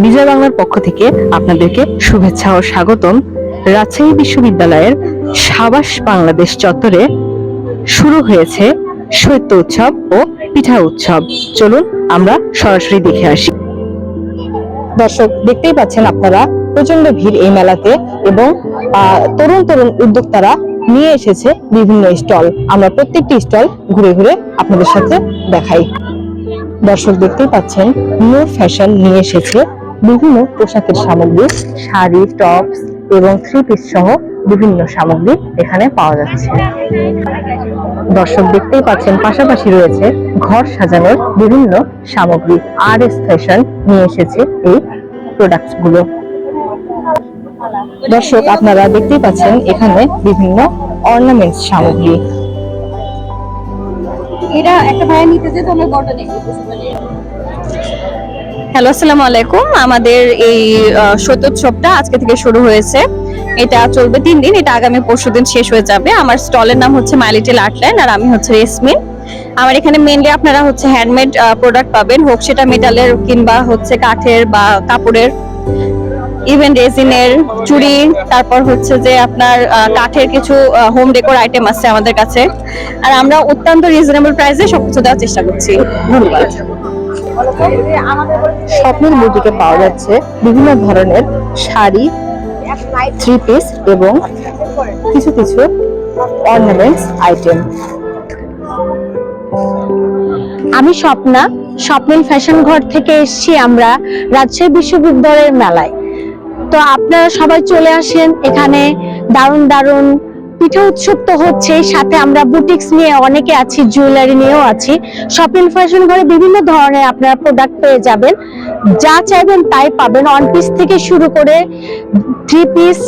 বিজয় বাংলার পক্ষ থেকে আপনাদেরকে শুভেচ্ছা ও স্বাগতম। রাজশাহী বিশ্ববিদ্যালয়ের সাবাস বাংলাদেশ চত্বরে শুরু হয়েছে শৈত্য উৎসব ও পিঠা উৎসব। চলুন আমরা সরাসরি দেখে আসি। দর্শক, দেখতেই পাচ্ছেন আপনারা প্রচণ্ড ভিড় এই মেলাতে এবং তরুণ তরুণ উদ্যোক্তারা নিয়ে এসেছে বিভিন্ন স্টল। আমরা প্রত্যেকটি স্টল ঘুরে ঘুরে আপনাদের সাথে দেখাই। দর্শক, দেখতেই পাচ্ছেন, নূর ফ্যাশন নিয়ে এসেছে বিভিন্ন পোশাকের সামগ্রী, শাড়ি, টপস এবং থ্রি পিস সহ বিভিন্ন সামগ্রী এখানে পাওয়া যাচ্ছে। দর্শক দেখতেই পাচ্ছেন, পাশাপাশি রয়েছে ঘর সাজানোর বিভিন্ন সামগ্রী। আর এস ফ্যাশন নিয়ে এসেছে এই প্রোডাক্টসগুলো দর্শক, আপনারা দেখতেই পাচ্ছেন এখানে বিভিন্ন অর্নামেন্টস সামগ্রী। এটা একটা ভাইয়া নিতে যেত, আমরা বড়টা দেখি হ্যালো, আসসালামু আলাইকুম। আমাদের এই শতোৎসবটা আজকে থেকে শুরু হয়েছে। এটা চলবে তিন দিন, এটা আগামী পরশু দিন শেষ হয়ে যাবে। আমার স্টলের নাম হচ্ছে মাই লিটল আর্টল্যান্ড আর আমি হচ্ছে রেসমিন আমার এখানে মেনলি আপনারা হচ্ছে হ্যান্ডমেড প্রোডাক্ট পাবেন। হোক সেটা মেটালের কিংবা হচ্ছে কাঠের বা কাপড়ের। ইভেন রেজিনের চুড়ি, তারপর হচ্ছে যে আপনার কাঠের কিছু হোম ডেকোর আইটেম আছে আমাদের কাছে। আর আমরা অত্যন্ত রিজনেবল প্রাইসে সবকিছু দেওয়ার চেষ্টা করছি। ধন্যবাদ। স্বপ্নের বুটিকে পাওয়া যাচ্ছে বিভিন্ন ধরনের শাড়ি থ্রি পিস এবং কিছু কিছু অর্নামেন্টস আইটেম আমি স্বপ্না স্বপ্নিল ফ্যাশন ঘর থেকে এসেছি আমরা রাজশাহী বিশ্ববিদ্যালয়ের মেলায়। তো আপনারা সবাই চলে আসেন এখানে দারুণ দারুণ পিঠা উৎসব তো হচ্ছে, সাথে আমরা বুটিক্স নিয়ে অনেকে আছি জুয়েলারি নিয়েও আছি। শপিং ফ্যাশন ঘরে বিভিন্ন ধরনের আপনারা প্রোডাক্ট পেয়ে যাবেন। যা চাইবেন তাই পাবেন। ওয়ান পিস থেকে শুরু করে three piece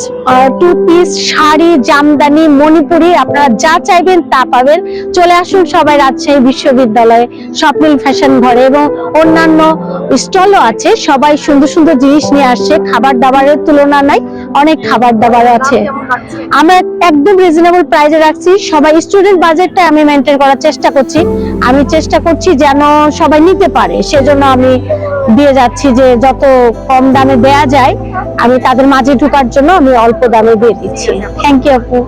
two piece sari, Jamdani, Manipuri, আপনারা যা চাইবেন তা পাবেন। চলে আসুন সবাই রাজশাহী বিশ্ববিদ্যালয়ে স্বপ্নিল ফ্যাশন ঘরে এবং অন্যান্য স্টলও আছে। সবাই সুন্দর সুন্দর জিনিস নিয়ে আসছে। খাবার দাবারের তুলনা নাই। অনেক খাবার দাবার আছে। আমরা একদম রিজনেবল প্রাইসে রাখছি। সবাই স্টুডেন্ট বাজেটটা আমি মেনটেন করার চেষ্টা করছি। আমি চেষ্টা করছি যেন সবাই নিতে পারে। সেজন্য আমি দিয়ে যাচ্ছি যে যত কম দামে দেয়া যায়, আমি তাদের মাঝে ঢোকার জন্য আমি অল্প দামে দিয়ে দিচ্ছি। থ্যাংক ইউ আপু।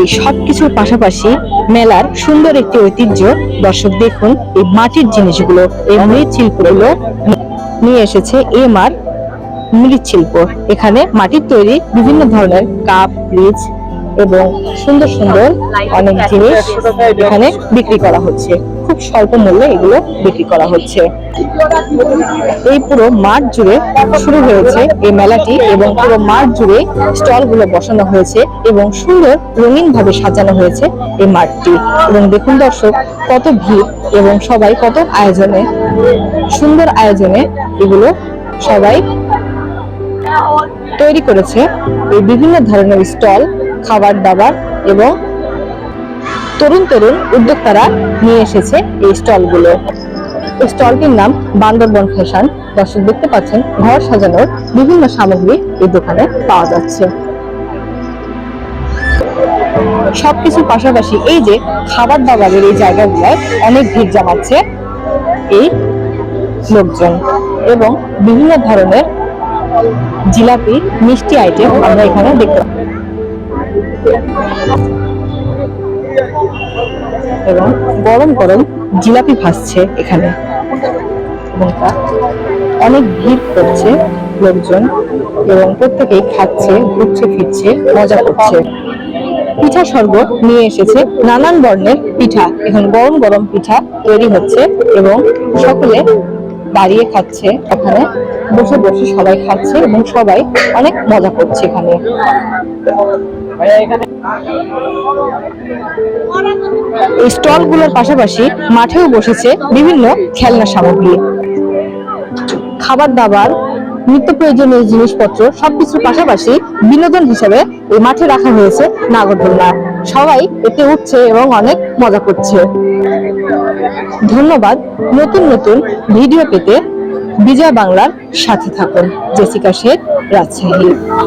এই সব কিছুর পাশাপাশি মেলার সুন্দর একটি ঐতিহ্য, দর্শক দেখুন, এই মাটির জিনিসগুলো, এই মৃৎশিল্পগুলো নিয়ে এসেছে এম আর মৃৎশিল্প এখানে মাটির তৈরি বিভিন্ন ধরনের কাপ, ফ্রিজ এবং সুন্দর সুন্দর অনেক জিনিস এখানে বিক্রি করা হচ্ছে। খুব স্বল্প মূল্যে এগুলো বিক্রি করা হচ্ছে। এই পুরো মাঠ জুড়ে শুরু হয়েছে এই মেলাটি এবং পুরো মাঠ জুড়ে স্টলগুলো বসানো হয়েছে এবং সুন্দর রঙিন ভাবে সাজানো হয়েছে এই মাঠটি। এবং দেখুন দর্শক, কত ভিড় এবং সবাই কত আয়োজনে, সুন্দর আয়োজনে এগুলো সবাই তৈরি করেছে এই বিভিন্ন ধরনের স্টল, খাবার দাবার এবং তরুণ তরুণ উদ্যোক্তারা নিয়ে এসেছে এই স্টলগুলো। স্টলটির নাম বান্দরবন ফ্যাশন। দর্শক দেখতে পাচ্ছেন, ঘর সাজানোর বিভিন্ন সামগ্রী এই দোকানে পাওয়া যাচ্ছে। সবকিছুর পাশাপাশি এই যে খাবার দাবারের এই জায়গাগুলোয় অনেক ভিড় জমাচ্ছে এই লোকজন এবং বিভিন্ন ধরনের জিলাপি, মিষ্টি আইটেম আমরা এখানে দেখতে এবং গরম গরম জিলাপি ভাসছে এখানে। এবং অনেক ভিড় করছে লোকজন এবং প্রত্যেকেই খাচ্ছে, ঘুরছে, ফিরছে, মজা করছে। পিঠা স্বর্গ নিয়ে এসেছে নানান বর্ণের পিঠা। এখন গরম গরম পিঠা তৈরি হচ্ছে এবং সকলে দাঁড়িয়ে খাচ্ছে এখানে বসে বসে সবাই খাচ্ছে এবং সবাই অনেক মজা করছে এখানে। এই স্টলগুলোর পাশাপাশি মাঠেও বসেছে বিভিন্ন খেলনা সামগ্রী। খাবার দাবার নিত্য প্রয়োজনীয় জিনিসপত্র সবকিছুর পাশাপাশি বিনোদন হিসেবে এই মাঠে রাখা হয়েছে নাগরদোলনা। সবাই এতে উঠছে এবং অনেক মজা করছে। ধন্যবাদ নতুন নতুন ভিডিও পেতে বিজয় বাংলার সাথে থাকুন। জেসিকা শেখ রাজশাহী।